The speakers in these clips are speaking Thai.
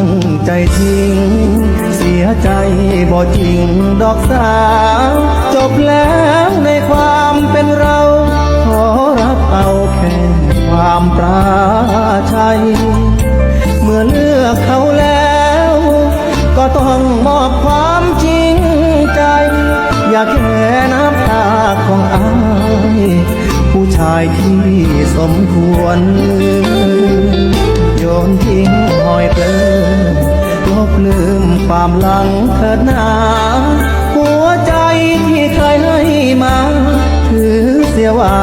ตั้งใจทิ้ง เสียใจบ่จริงดอกสาว จบแล้วในความเป็นเรา ขอรับเอาแค่ความปราชัย เมื่อเลือกเขาแล้ว ก็ต้องมอบความจริงใจ อย่าแค่น้ำตาของอายผู้ชายที่สมควรโยนทิ้งหอยเปลิมลบลืม ความหลังเถิดหนาหัวใจที่เคยให้มา ถือเสียว่า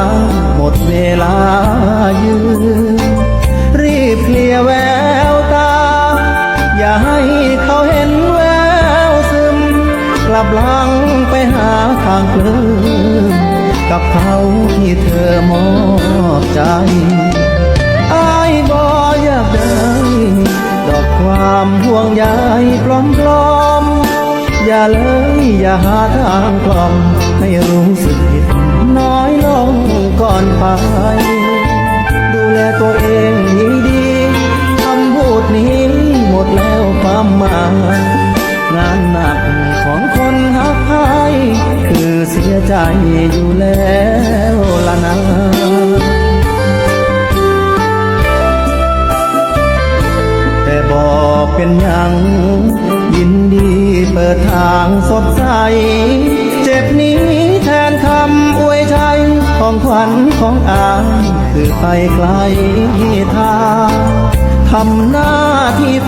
หมดเวลายืนรีบเคลียแววตา อย่าให้เขาเห็นแววซึม กลับหลังไปหาทางเพลิมกับเขาที่เธอ อย่าเลยอย่าหาทางกล่อมให้รู้สึกผิดน้อยลงก่อนไป ดูแลตัวเองดีๆคำพูดนี้หมดแล้วความหมายงานหนักของคนหักใครคือเสียใจอยู่แล้วละนะแต่บอกเป็นยังยินดี เปิดทางสดใส เจ็บนี้แทนคำอวยชัยของขวัญของอายคือไปไกลทางทำหน้าที่แฟ